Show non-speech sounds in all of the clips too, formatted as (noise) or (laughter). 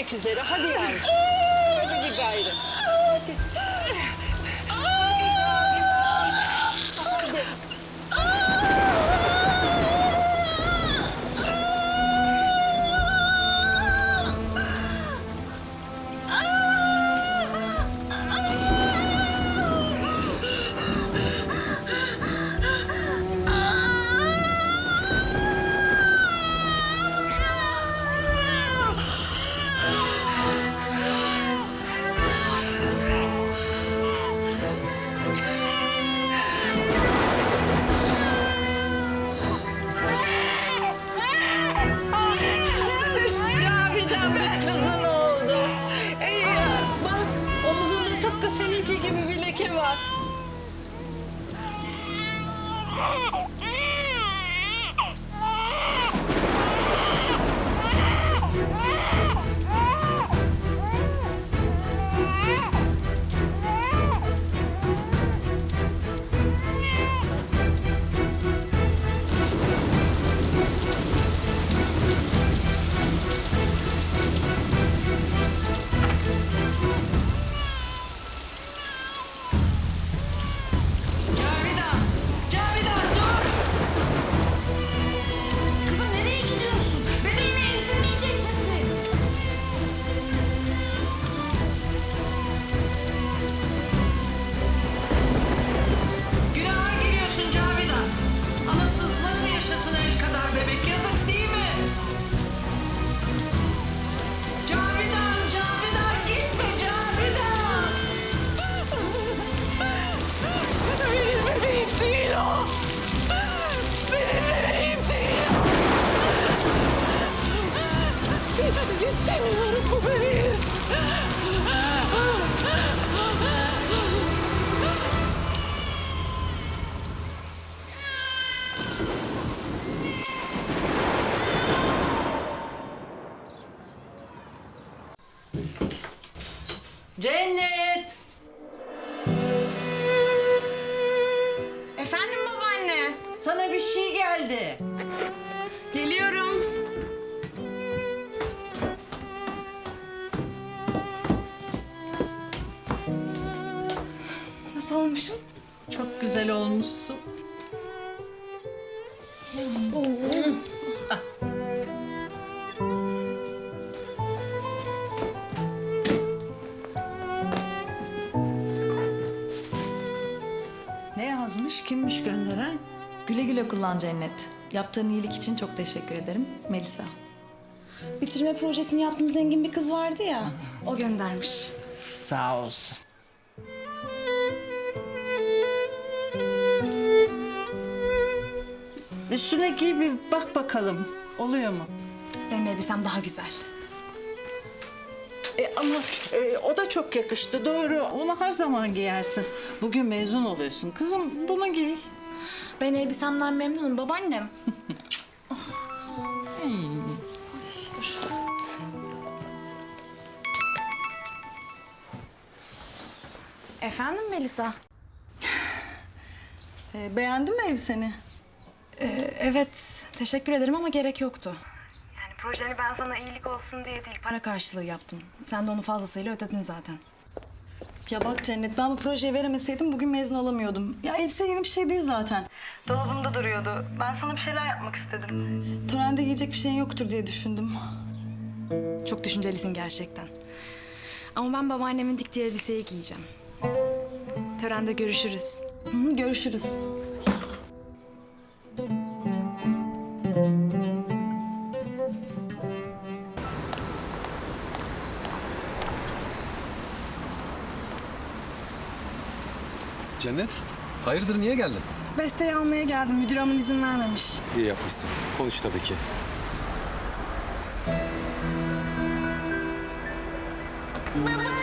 gelmek üzere. Hadi yavrum. Hadi bir gayrı. Hadi. Cennet! Efendim babaanne. Sana bir şey geldi. Geliyorum. Nasıl olmuşum? Çok güzel olmuşsun. Kimmiş gönderen? Güle güle kullan Cennet. Yaptığın iyilik için çok teşekkür ederim. Melisa. Bitirme projesini yaptığım zengin bir kız vardı ya. O göndermiş. Sağ olsun. Üstüne giy bir bak bakalım. Oluyor mu? Benim elbisem daha güzel. E, ama e, o da çok yakıştı. Doğru. Onu her zaman giyersin. Bugün mezun oluyorsun. Kızım bunu giy. Ben elbisemden memnunum babaannem. (laughs) Oh. Ay, Dur. Efendim Melisa? Ee, beğendin mi elbiseni? Ee, evet, teşekkür ederim ama gerek yoktu. Projeni ben sana iyilik olsun diye değil. Para karşılığı yaptım. Sen de onu fazlasıyla ödedin zaten. Ya bak Cennet ben bu projeyi veremeseydim bugün mezun olamıyordum. Ya elbise yeni bir şey değil zaten. Dolabımda duruyordu. Ben sana bir şeyler yapmak istedim. Törende giyecek bir şeyin yoktur diye düşündüm. Çok düşüncelisin gerçekten. Ama ben babaannemin diktiği elbiseyi giyeceğim. Törende görüşürüz. Hı, görüşürüz. Cennet, hayırdır niye geldin? Besteyi almaya geldim. Müdür hanım izin vermemiş. İyi yapmışsın. Konuş tabii ki. Babaanne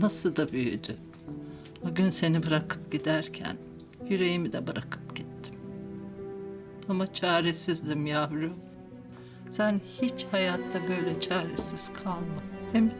nasıl da büyüdü. O gün seni bırakıp giderken yüreğimi de bırakıp gittim. Ama çaresizdim yavrum. Sen hiç hayatta böyle çaresiz kalma. Hem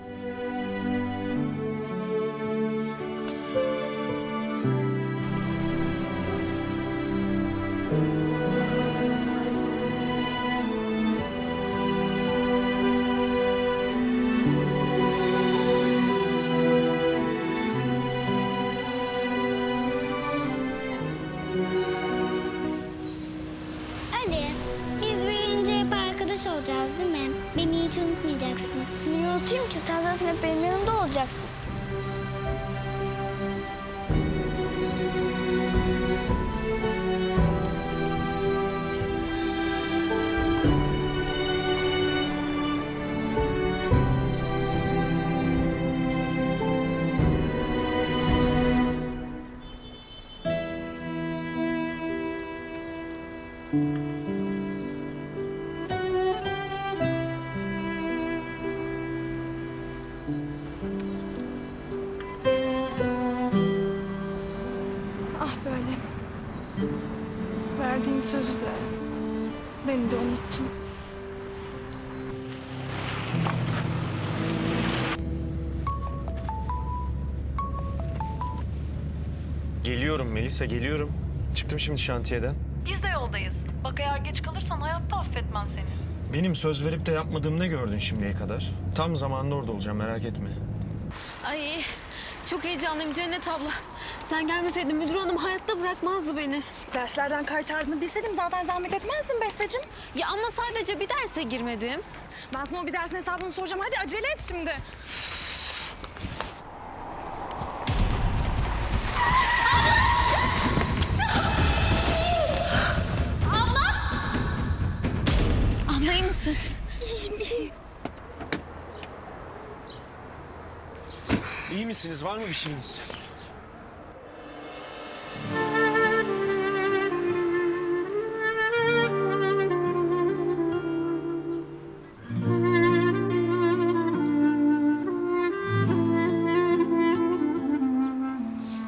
sözü de beni de unuttun. Geliyorum Melisa geliyorum. Çıktım şimdi şantiyeden. Biz de yoldayız. Bak eğer geç kalırsan hayatta affetmem seni. Benim söz verip de yapmadığım ne gördün şimdiye kadar? Tam zamanında orada olacağım merak etme. Ay çok heyecanlıyım Cennet abla. Sen gelmeseydin müdür hanım hayatta bırakmazdı beni. Derslerden kaytardığını bilseydim zaten zahmet etmezdim Besteciğim. Ya ama sadece bir derse girmedim. Ben sana o bir dersin hesabını soracağım. Hadi acele et şimdi. Misiniz? Var mı bir şeyiniz?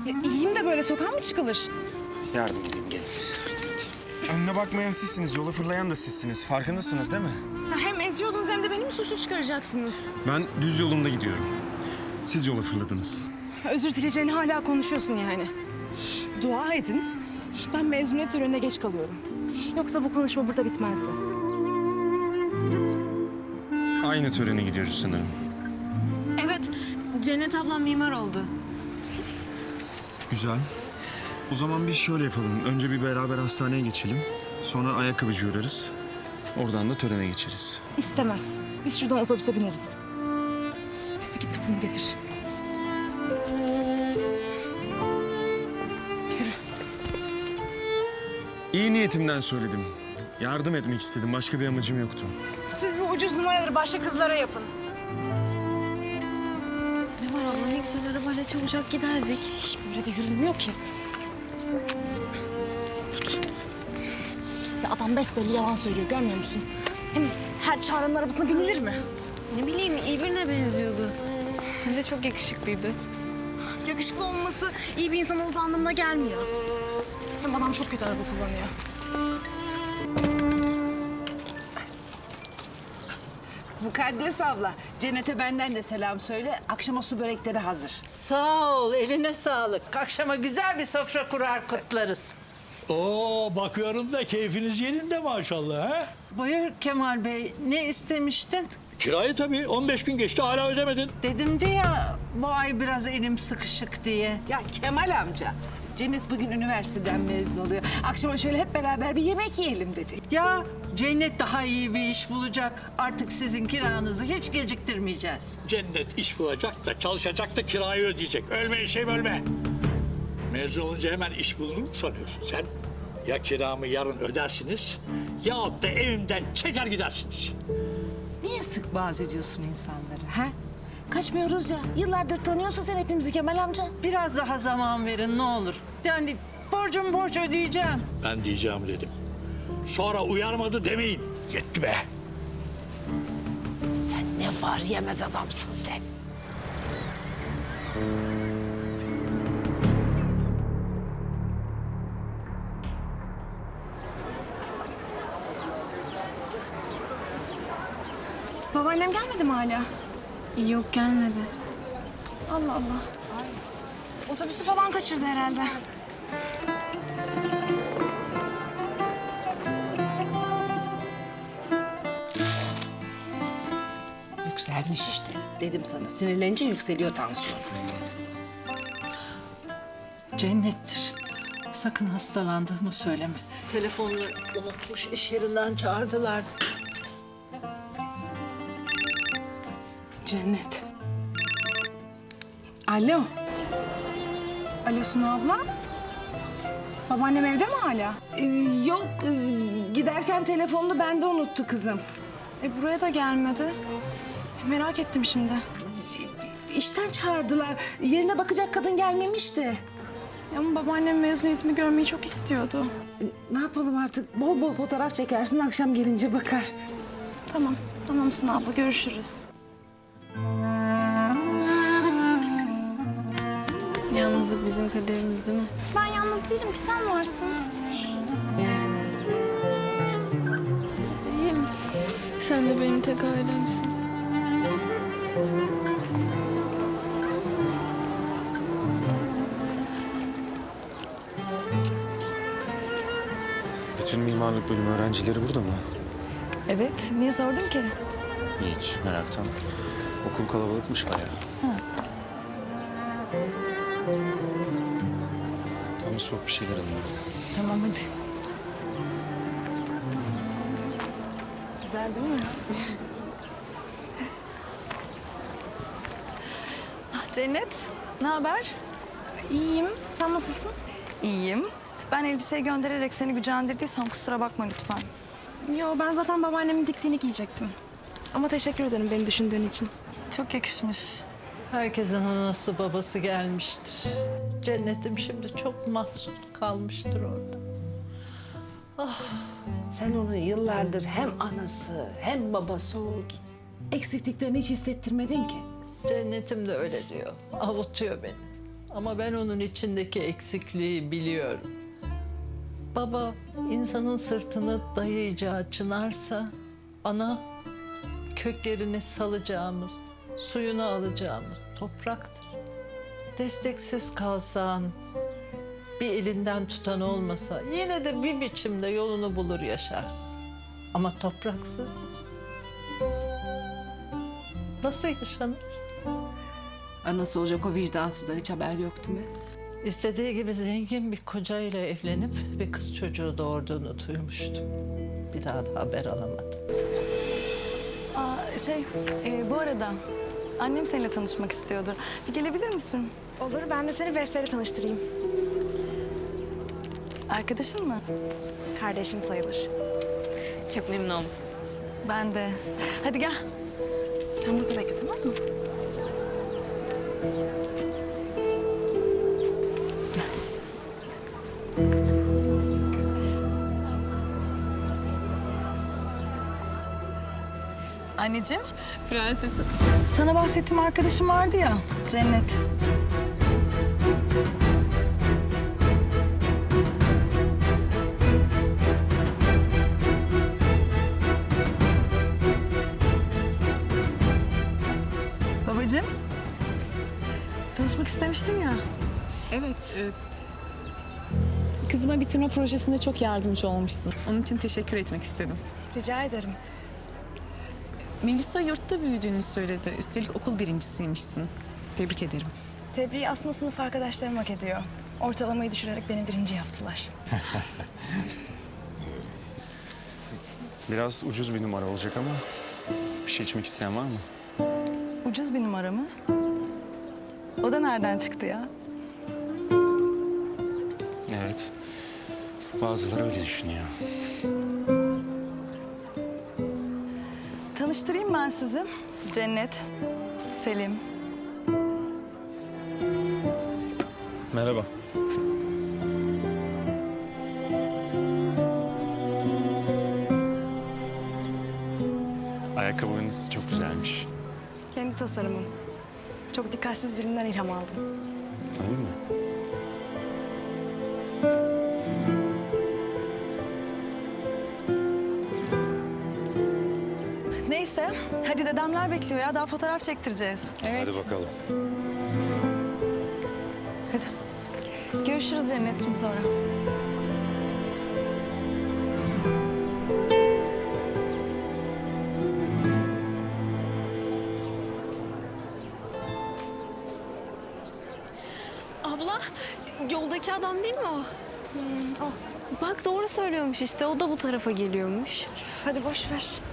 Ya iyiyim de böyle sokağa mı çıkılır? Yardım edeyim gelin. Önüne bakmayan sizsiniz, yola fırlayan da sizsiniz. Farkındasınız değil mi? Ya hem eziyordunuz hem de beni mi suçlu çıkaracaksınız? Ben düz yolunda gidiyorum. Siz yola fırladınız. Özür dileyeceğini hala konuşuyorsun yani. Dua edin. Ben mezuniyet törenine geç kalıyorum. Yoksa bu konuşma burada bitmezdi. Aynı törene gidiyoruz sanırım. Evet Cennet ablam mimar oldu. Güzel. O zaman biz şöyle yapalım. Önce bir beraber hastaneye geçelim. Sonra ayakkabıcı uğrarız. Oradan da törene geçeriz. İstemez. Biz şuradan otobüse bineriz. Biz de git tıpını getir. Yürü. İyi niyetimden söyledim. Yardım etmek istedim. Başka bir amacım yoktu. Siz bu ucuz numaraları başka kızlara yapın. Ne var abla ne güzel arabayla çabucak giderdik. Böyle de yürünmüyor ki. Tut. Ya adam besbelli yalan söylüyor görmüyor musun? Hem her çağıranın arabasına binilir mi? Ne bileyim iyi birine benziyordu. Hem de çok yakışıklıydı. Yakışıklı olması iyi bir insan olduğu anlamına gelmiyor. Hem adam çok kötü araba kullanıyor. Mukaddes abla, Cennet'e benden de selam söyle. Akşama su börekleri hazır. Sağ ol, eline sağlık. Akşama güzel bir sofra kurar kutlarız. Oo bakıyorum da keyfiniz yerinde maşallah ha? Buyur Kemal Bey, ne istemiştin? Kirayı tabii 15 gün geçti hala ödemedin. Dedim de ya bu ay biraz elim sıkışık diye. Ya Kemal amca, Cennet bugün üniversiteden mezun oluyor. Akşama şöyle hep beraber bir yemek yiyelim dedi. Ya Cennet daha iyi bir iş bulacak. Artık sizin kiranızı hiç geciktirmeyeceğiz. Cennet iş bulacak da çalışacak da kirayı ödeyecek. Ölme işim ölme. Mezun olunca hemen iş bulunur mu sanıyorsun sen? Ya kiramı yarın ödersiniz yahut da evimden çeker gidersiniz. Niye sık bazı ediyorsun insanları ha? Kaçmıyoruz ya. Yıllardır tanıyorsun sen hepimizi Kemal amca. Biraz daha zaman verin ne olur. Yani borcum borç ödeyeceğim. Ben diyeceğim dedim. Sonra uyarmadı demeyin. Yetti be. Sen ne var yemez adamsın sen. Babaannem gelmedi mi hala? Yok gelmedi. Allah Allah. Otobüsü falan kaçırdı herhalde. Yükselmiş işte. Dedim sana sinirlenince yükseliyor tansiyon. Cennettir. Sakın hastalandığımı söyleme. Telefonunu unutmuş, iş yerinden çağırdılardı. Cennet. Alo. Alo Sunu abla. Babaannem evde mi hala? Ee, yok e, giderken telefonunu bende unuttu kızım. E buraya da gelmedi. Merak ettim şimdi. İşten çağırdılar. Yerine bakacak kadın gelmemişti. Ama babaannem mezuniyetimi görmeyi çok istiyordu. E, Ne yapalım artık? Bol bol fotoğraf çekersin akşam gelince bakar. Tamam, tamam Sunu abla görüşürüz. Yalnızlık bizim kaderimiz değil mi? Ben yalnız değilim ki sen varsın. İyiyim. Sen de benim tek ailemsin. Bütün mimarlık bölümü öğrencileri burada mı? Evet, niye sordun ki? Hiç, meraktan. Okul kalabalıkmış bayağı. Soğuk bir şeyler alayım. Tamam hadi. Güzel değil mi? (laughs) Ah, Cennet, ne haber? İyiyim. Sen nasılsın? İyiyim. Ben elbiseyi göndererek seni gücendirdiysem kusura bakma lütfen. Yo ben zaten babaannemin diktiğini giyecektim. Ama teşekkür ederim beni düşündüğün için. Çok yakışmış. Herkesin anası babası gelmiştir. Cennetim şimdi çok mahzun kalmıştır orada. Sen onu yıllardır hem anası hem babası oldun. Eksikliklerini hiç hissettirmedin ki. Cennetim de öyle diyor. Avutuyor beni. Ama ben onun içindeki eksikliği biliyorum. Baba insanın sırtını dayayacağı çınarsa ana köklerini salacağımız, suyunu alacağımız topraktır. Desteksiz kalsan, bir elinden tutan olmasa yine de bir biçimde yolunu bulur yaşarsın. Ama topraksız nasıl yaşanır? Anası olacak o vicdansızdan hiç haber yoktu mu? İstediği gibi zengin bir kocayla evlenip bir kız çocuğu doğurduğunu duymuştum. Bir daha da haber alamadım. Aa, şey, e, bu arada annem seninle tanışmak istiyordu. Bir gelebilir misin? Olur ben de seni Vestel'e tanıştırayım. Arkadaşın mı? Kardeşim sayılır. Çok memnun oldum. Ben de. Hadi gel. Sen burada bekle tamam mı? Anneciğim, Prensesim. sana bahsettiğim arkadaşım vardı ya, Cennet. Babacığım, tanışmak istemiştin ya. Evet. e, kızıma bitirme projesinde çok yardımcı olmuşsun. Onun için teşekkür etmek istedim. Rica ederim. Melisa yurtta büyüdüğünü söyledi. Üstelik okul birincisiymişsin. Tebrik ederim. Tebriği aslında sınıf arkadaşlarım hak ediyor. Ortalamayı düşürerek beni birinci yaptılar. (laughs) Biraz ucuz bir numara olacak ama bir şey içmek isteyen var mı? Ucuz bir numara mı? O da nereden çıktı ya? Evet. Bazıları öyle düşünüyor. Tanıştırayım ben sizi. Cennet, Selim. Merhaba. Ayakkabılarınız çok güzelmiş. Kendi tasarımım. Çok dikkatsiz birinden ilham aldım. Öyle mi? Bekliyor ya daha fotoğraf çektireceğiz. Hadi bakalım. Hadi. Görüşürüz Cennet'ciğim sonra. Abla yoldaki adam değil mi o? o. Bak doğru söylüyormuş işte o da bu tarafa geliyormuş. Hadi boş ver.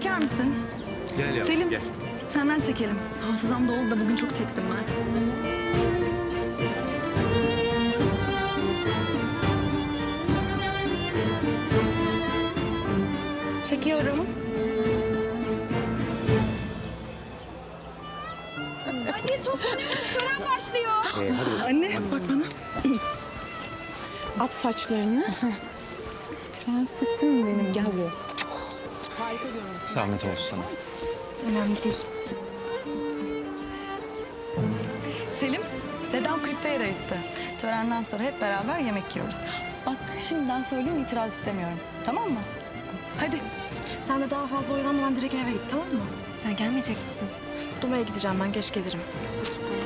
Çeker misin? Gel yavrum Selim gel. senden çekelim. Hafızam dolu da bugün çok çektim ben. Çekiyorum. Hadi toplanıyoruz tören başlıyor. Anne bak bana. At saçlarını. Prensesim benim gel harika görünüyorsun. Zahmet oldu sana. Önemli değil. Selim, dedem kripto yer ayırttı. Törenden sonra hep beraber yemek yiyoruz. Bak şimdiden söyleyeyim itiraz istemiyorum. Tamam mı? Hadi. Sen de daha fazla oyalanmadan direkt eve git tamam mı? Sen gelmeyecek misin? Duma'ya gideceğim ben geç gelirim. Peki tamam.